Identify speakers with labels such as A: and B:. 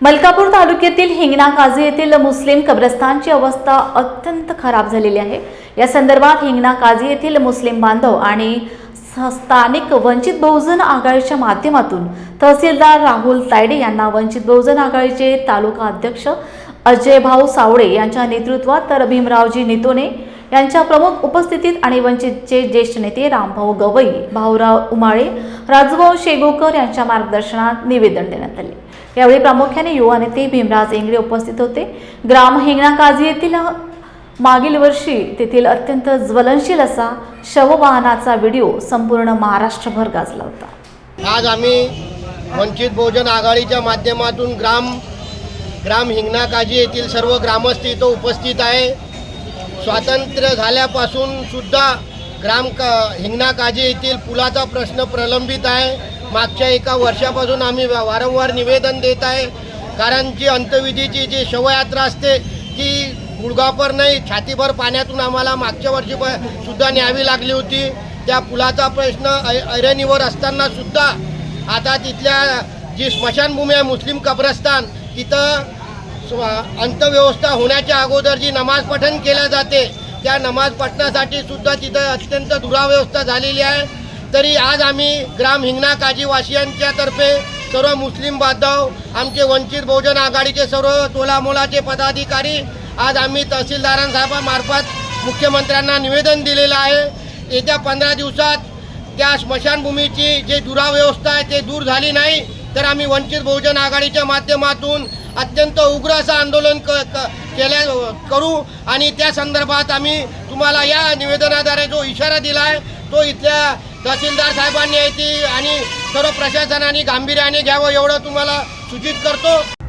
A: मलकापूर तालुक्यातील हिंगणा काझी येथील मुस्लिम कब्रस्तानची अवस्था अत्यंत खराब झालेली आहे. या संदर्भात हिंगणा काझी येथील मुस्लिम बांधव आणि स्थानिक वंचित बहुजन आघाडीच्या माध्यमातून तहसीलदार राहुल तायडे यांना वंचित बहुजन आघाडीचे तालुका अध्यक्ष अजय भाऊ सावळे यांच्या नेतृत्वात तर भीमरावजी नितोने यांच्या प्रमुख उपस्थितीत आणि वंचितचे ज्येष्ठ नेते रामभाऊ गवई भाऊराव उमाळे राजभाऊ शेगोकर यांच्या मार्गदर्शनात निवेदन देण्यात आले. यावेळी प्रामुख्याने युवा नेते भीमराज इंगळे उपस्थित होते. ग्राम हिंगणा काझी येथील मागील वर्षी तेथील अत्यंत ज्वलनशील असा शववाहनाचा व्हिडिओ संपूर्ण महाराष्ट्रभर गाजला होता.
B: आज आम्ही वंचित बहुजन आघाडीच्या माध्यमातून ग्राम ग्राम हिंगणा काजी येथील सर्व ग्रामस्थ इथं उपस्थित आहे. स्वातंत्र्य झाल्यापासून सुद्धा ग्राम का हिंगणा काजी येथील पुलाचा प्रश्न प्रलंबित आहे. मागच्या एका वर्षापासून आम्ही वारंवार निवेदन देत आहे. कारण जी अंत्यविधीची जी शवयात्रा असते ती गुडगापर नाही छातीभर पाण्यातून आम्हाला मागच्या वर्षी प- सुद्धा न्यावी लागली होती. त्या पुलाचा प्रश्न ऐ- ऐरणीवर असताना सुद्धा आता तिथल्या जी स्मशानभूमी आहे मुस्लिम कब्रस्तान तिथं अंतव्यवस्था होण्याच्या अगोदर जी नमाज पठण केल्या जाते त्या नमाज पठणासाठी सुद्धा तिथं अत्यंत दुराव्यवस्था झालेली आहे. तरी आज आम्ही ग्राम हिंगणा काजीवासियांच्या तर्फे सर्व मुस्लिम बांधव आमचे वंचित बहुजन आघाडीचे सर्व तोलामोलाचे पदाधिकारी आज आम्ही तहसीलदारांसाहेबांमार्फत मुख्यमंत्र्यांना निवेदन दिलेलं आहे. येत्या पंधरा दिवसात त्या स्मशानभूमीची जे दुराव्यवस्था आहे ते दूर झाली नाही. तर आम्ही वंचित बहुजन आघाडीच्या माध्यमातून अत्यंत उग्र असं आंदोलन क क- केल्या करू. आणि त्या संदर्भात आम्ही तुम्हाला या निवेदनाद्वारे जो इशारा दिला आहे तो इथल्या तहसीलदार साहेबांनी येते आणि सर्व प्रशासनाने गांभीर्याने घ्यावं एवढं तुम्हाला सूचित करतो.